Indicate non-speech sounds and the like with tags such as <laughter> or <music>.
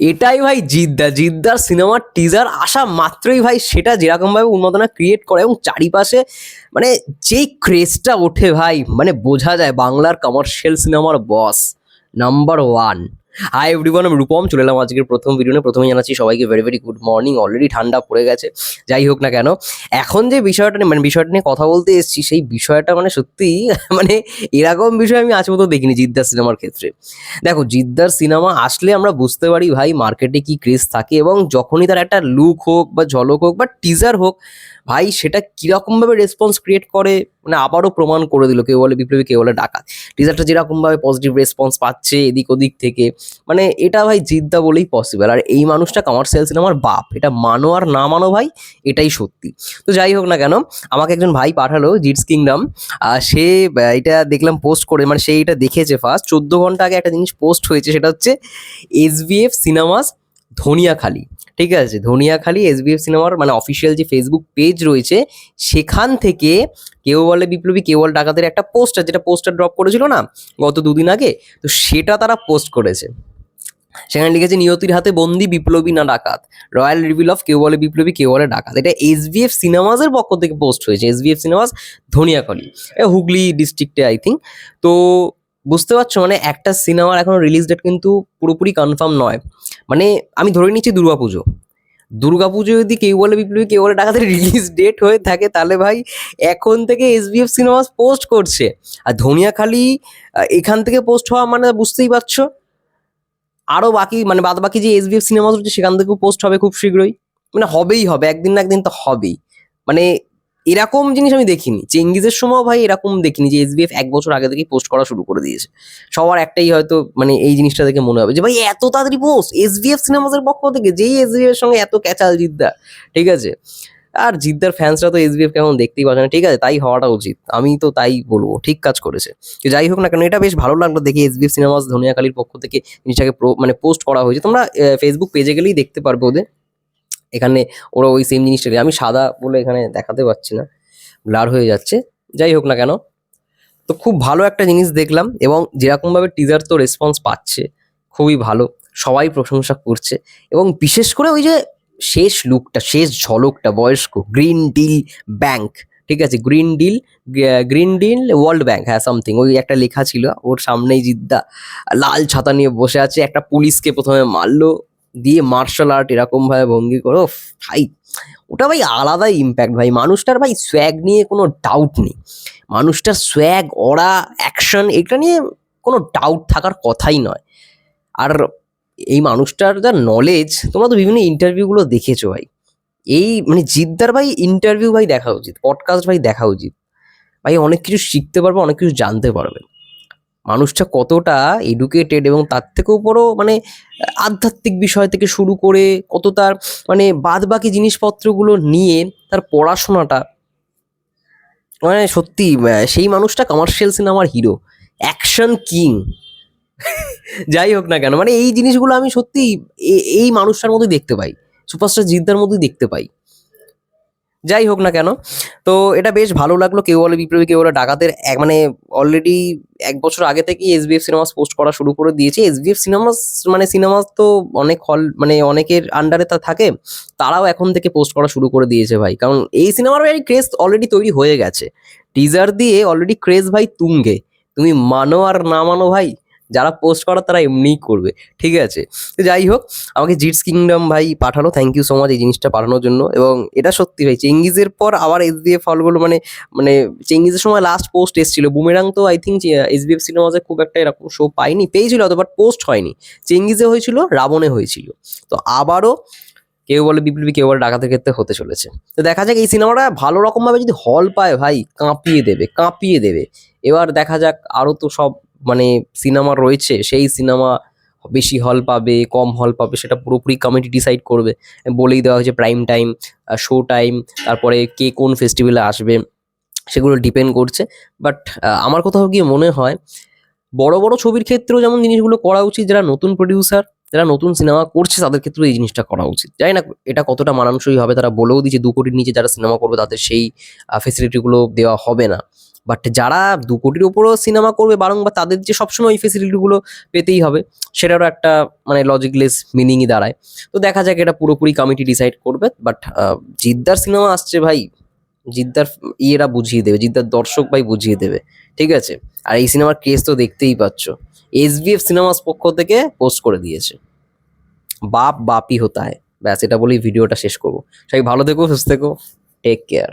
এটাই ভাই জিদ্দা। জিদ্দার সিনেমার টিজার আসা মাত্রই ভাই সেটা যেরকমভাবে উন্মাদনা ক্রিয়েট করে এবং চারিপাশে মানে যেই ক্রেজটা ওঠে ভাই মানে বোঝা যায় বাংলার কমার্শিয়াল সিনেমার boss number one hi everyone আমি রূপম, চলে এলাম আজকের প্রথম ভিডিও নিয়ে। প্রথমে জানাচ্ছি সবাইকে very very good morning already ঠান্ডা পড়ে গেছে, যাই হোক না কেন। এখন যে বিষয়টা নিয়ে মানে বিষয়টা নিয়ে কথা বলতে এসেছি, সেই বিষয়টা মানে সত্যি <laughs> মানে এরকম বিষয় আমি আজ মতো দেখিনি জিদ্দার সিনেমার ক্ষেত্রে। দেখো, জিদ্দার সিনেমা আসলে আমরা বুঝতে পারি ভাই মার্কেটে কি ক্রেজ থাকে এবং যখনই তার একটা লুক হোক বা ঝলক হোক বা টিজার হোক, ভাই সেটা কীরকমভাবে রেসপন্স ক্রিয়েট করে মানে আবারও প্রমাণ করে দিল, কেউ বলে বিপ্লবী, কেউ বলে ডাকাত। টিজারটা যেরকমভাবে পজিটিভ রেসপন্স পাচ্ছে এদিক ওদিক থেকে মানে এটা ভাই জিদ্দা বলেই পসিবল আর এই মানুষটা কমার্শিয়াল সিনেমার বাপ। এটা মানো আর না মানো ভাই, এটাই সত্যি। তো যাই হোক না কেন, আমাকে একজন ভাই পাঠালো জিটস কিংডম সে এটা দেখলাম পোস্ট করে মানে সে এটা দেখেছে ফার্স্ট চোদ্দ ঘণ্টা আগে একটা জিনিস পোস্ট হয়েছে, সেটা হচ্ছে এসবিএফ সিনেমাস ধনিয়াখালি। ঠিক আছে, ধনিয়াখালি এসবিএফ সিনেমার মানে অফিসিয়াল যে ফেসবুক পেজ রয়েছে, সেখান থেকে কেউ বলে বিপ্লবী, কেউ বলে ডাকাতের একটা পোস্টার যেটা পোস্টার ড্রপ করেছিল না, গত দুদিন আগে, তো সেটা তারা পোস্ট করেছে। সেখানে লিখেছে, নিয়তির হাতে বন্দি, বিপ্লবী না ডাকাত। রয়্যাল রিভিল অফ কেউ বলে বিপ্লবী, কেউ বলে ডাকাত। এটা এসবিএফ সিনেমাসের পক্ষ থেকে পোস্ট হয়েছে। এসবিএফ সিনেমাস ধনিয়াখালি হুগলি ডিস্ট্রিক্টে আই থিঙ্ক তো বুঝতে পারছ? মানে একটা সিনেমার এখনও রিলিজ ডেট কিন্তু পুরোপুরি কনফার্ম নয়। মানে আমি ধরে নিচ্ছি দুর্গাপুজো। দুর্গাপুজো যদি কেউ বলে বিপ্লবী, কেউ বলে ডাকাতের রিলিজ ডেট হয়ে থাকে, তাহলে ভাই এখন থেকে এসবিএফ সিনেমাস পোস্ট করছে। আর ধনিয়াখালি এখান থেকে পোস্ট হওয়া মানে বুঝতেই পারছ? আরও বাকি মানে বাদ বাকি যে এসবিএফ সিনেমাস রয়েছে সেখান থেকেও পোস্ট হবে খুব শীঘ্রই। মানে হবেই হবে, একদিন না একদিন তো হবেই। মানে এরকম জিনিস আমি দেখিনি। চেঙ্গিজের সময় ভাই এরকম দেখিনি যে এসবিএফ এক বছর আগে থেকেই পোস্ট করা শুরু করে দিয়েছে। সবার একটাই হয়তো মানে এই জিনিসটা দেখে মনে হবে যে, ভাই, এত তাড়াতাড়ি পোস্ট এসবিএফ সিনেমাসের পক্ষ থেকে, যেই এসবিএফ এর সঙ্গে এত ক্যাচাল জিদ্দা, ঠিক আছে? আর জিদ্দার ফ্যান্সরা তো এসবিএফ কেমন দেখতেই পাচ্ছে না। ঠিক আছে, তাই হওয়াটা উচিত। আমি তো তাই বলব, ঠিক কাজ করেছে। তো যাই হোক না কেন, এটা বেশ ভালো লাগল দেখে এসবিএফ সিনেমাস ধনিয়াকালীর পক্ষ থেকে জিনিসটাকে মানে পোস্ট করা হয়েছে। তোমরা ফেসবুক পেজে গেলেই দেখতে পারবে ওদের। এখানে ওরা ওই সেম জিনিসটাকে, আমি সাদা বলে এখানে দেখাতে পারছি না, ব্লার হয়ে যাচ্ছে। যাই হোক না কেন, তো খুব ভালো একটা জিনিস দেখলাম এবং যেরকমভাবে টিজার তো রেসপন্স পাচ্ছে, খুবই ভালো, সবাই প্রশংসা করছে এবং বিশেষ করে ওই যে শেষ লুকটা শেষ ঝলকটা, বয়স্ক গ্রিন ডিল ব্যাংক ঠিক আছে? Green deal green deal world bank হ্যাঁ সামথিং ওই একটা লেখা ছিল, ওর সামনেই জিদ্দা, লাল ছাতা নিয়ে বসে আছে, একটা পুলিশকে প্রথমে মারলো দিয়ে মার্শাল আর্ট এরকম ভাবে ভঙ্গি করো ভাই, ওটা ভাই আলাদাই ইম্প্যাক্ট ভাই। মানুষটার ভাই সোয়াগ নিয়ে কোনো ডাউট নেই। মানুষটার সোয়াগ ওরা অ্যাকশন এটা নিয়ে কোনো ডাউট থাকার কথাই নয়। আর এই মানুষটার যা নলেজ তোমরা তো বিভিন্ন ইন্টারভিউগুলো দেখেছ ভাই। এই মানে জিদ্দার ভাই ইন্টারভিউ ভাই দেখা উচিত পডকাস্ট ভাই দেখা উচিত। ভাই অনেক কিছু শিখতে পারবে, অনেক কিছু জানতে পারবে। মানুষটা কতটা এডুকেটেড এবং তার থেকেও বড় মানে আধ্যাত্মিক বিষয় থেকে শুরু করে কত তার মানে বাদ বাকি জিনিসপত্রগুলো নিয়ে তার পড়াশোনাটা। মানে সত্যি সেই মানুষটা কমার্শিয়াল সিনেমার হিরো অ্যাকশন কিং যাই হোক না কেন মানে এই জিনিসগুলো আমি সত্যি এই মানুষটার মধ্যেই দেখতে পাই সুপারস্টার জিদ্দার মধ্যেই দেখতে পাই। যাই হোক না কেন। তো এটা বেশ ভালো লাগল। কেউ বলে বিপ্লবী, কেউ বলে ডাকাতের এক মানে অলরেডি এক বছর আগে থেকেই এসবিএফ সিনেমাস পোস্ট করা শুরু করে দিয়েছে। এস এসবিএফ সিনেমাস মানে সিনেমাস তো অনেক হল মানে অনেকের আন্ডারে তা থাকে। তারাও এখন থেকে পোস্ট করা শুরু করে দিয়েছে ভাই। কারণ এই সিনেমার ভাই ক্রেজ অলরেডি তৈরি হয়ে গেছে। টিজার দিয়ে অলরেডি ক্রেজ ভাই তুঙ্গে। তুমি মানো আর না মানো ভাই যারা পোস্ট করার তারা এমনিই করবে, ঠিক আছে? তো যাই হোক, আমাকে জিটস কিংডম ভাই পাঠালো থ্যাংক ইউ সো মাচ এই জিনিসটা পাঠানোর জন্য এবং এটা সত্যি ভাই চেঙ্গিজের পর আবার এসবিএফ হলগুলো মানে মানে চেঙ্গিজের সময় লাস্ট পোস্ট এসেছিল। বুমেরাং তো আই থিঙ্ক এসবিএফ সিনেমাজে খুব একটা এরকম শো পাইনি পেয়েছিল অত বাট পোস্ট হয়নি। চেঙ্গিজে হয়েছিল রাবণে হয়েছিল। তো আবারও কেউ বলে বিপ্লবী, কেউ বলে ডাকাতের ক্ষেত্রে হতে চলেছে। তো দেখা যাক, এই সিনেমাটা ভালো রকমভাবে যদি হল পায় ভাই, কাঁপিয়ে দেবে কাঁপিয়ে দেবে। এবার দেখা যাক, আরও তো সব মানে সিনেমা রয়েছে, সেই সিনেমা বেশি হল পাবে, কম হল পাবে, সেটা পুরোপুরি কমিটি ডিসাইড করবে। বলেই দেওয়া হয়েছে প্রাইম টাইম শো টাইম তারপরে কে কোন ফেস্টিভ্যালে আসবে, সেগুলো ডিপেন্ড করছে। বাট আমার কোথাও গিয়ে মনে হয়, বড় বড় ছবির ক্ষেত্রেও যেমন জিনিসগুলো করা উচিত, যারা নতুন প্রডিউসার যারা নতুন সিনেমা করছে, তাদের ক্ষেত্রেও এই জিনিসটা করা উচিত। জানি না এটা কতটা মানানসই হবে, তারা বলেও দিচ্ছে, দু কোটির নিচে যারা সিনেমা করবে, তাদের সেই ফেসিলিটিগুলো দেওয়া হবে না। বাট যারা দু কোটির উপরও সিনেমা করবে বারংবার তাদের যে সবসময় ওই ফেসিলিটিগুলো পেতেই হবে, সেটারও একটা মানে লজিকলেস মিনিংই দাঁড়ায়। তো দেখা যাক এটা পুরোপুরি কমিটি ডিসাইড করবে বাট জিদ্দার সিনেমা আসছে ভাই, জিদ্দার ইয়েরা বুঝিয়ে দেবে, জিদ্দার দর্শক ভাই বুঝিয়ে দেবে, ঠিক আছে? আর এই সিনেমার কেস তো দেখতেই পাচ্ছ এসবিএফ সিনেমাস পক্ষ থেকে পোস্ট করে দিয়েছে। বাপ বাপই হতা হয় ব্যাস এটা বলেই ভিডিওটা শেষ করব। সবাই ভালো থেকো, সুস্থ থেকো টেক কেয়ার